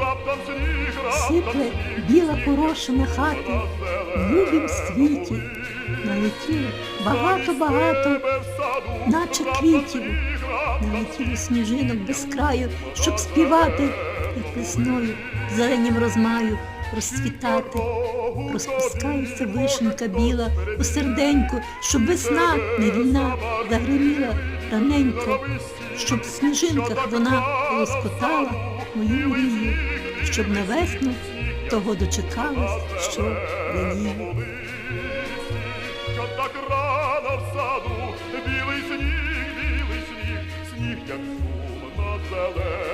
раптом біла порошена хата, в любім світі налетіло багато-багато, наче квітів. Налетіло сніжинок без краю, щоб співати, як весною зеленім розмаю розцвітати. Розпускається вишенька біла у серденьку, щоб весна невільна загриміла раненько, щоб в сніжинках вона лоскотала мою мрію, щоб на весну того дочекалась, що. Що так рано в саду, білий сніг, білий сніг, сніг, як сум на зеленому листі.